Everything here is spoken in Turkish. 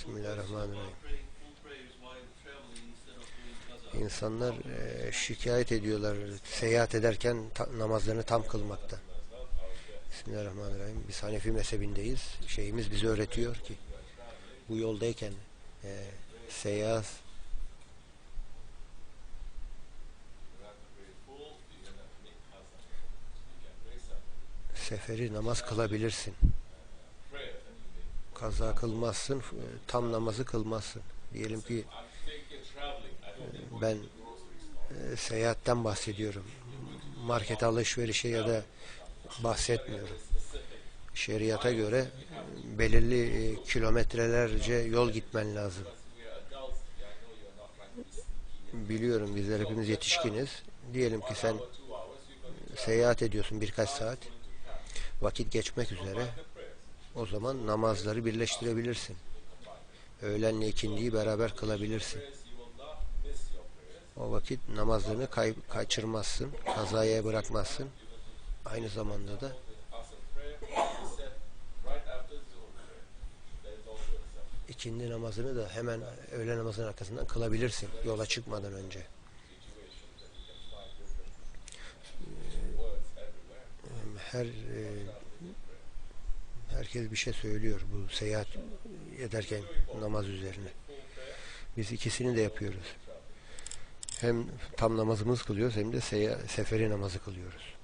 Bismillahirrahmanirrahim. İnsanlar e, şikayet ediyorlar seyahat ederken ta- namazlarını tam kılmakta. Bismillahirrahmanirrahim. Biz Hanefi mezhebindeyiz. Şeyimiz bize öğretiyor ki bu yoldayken e, seyahat seferi namaz kılabilirsin. Kaza kılmazsın, e, tam namazı kılmazsın. Diyelim ki e, ben e, seyahatten bahsediyorum. Market alışverişe ya da bahsetmiyorum. Şeriata göre belirli kilometrelerce yol gitmen lazım. Biliyorum bizler hepimiz yetişkiniz. Diyelim ki sen seyahat ediyorsun birkaç saat. Vakit geçmek üzere. O zaman namazları birleştirebilirsin. Öğlenle ikindiyi beraber kılabilirsin. O vakit namazlarını kay- kaçırmazsın, kazaya bırakmazsın. Aynı zamanda da ikindi namazını da hemen öğle namazının arkasından kılabilirsin yola çıkmadan önce. Her e, herkes bir şey söylüyor bu seyahat ederken namaz üzerine. Biz ikisini de yapıyoruz. Hem tam namazımız kılıyoruz hem de seferi namazı kılıyoruz.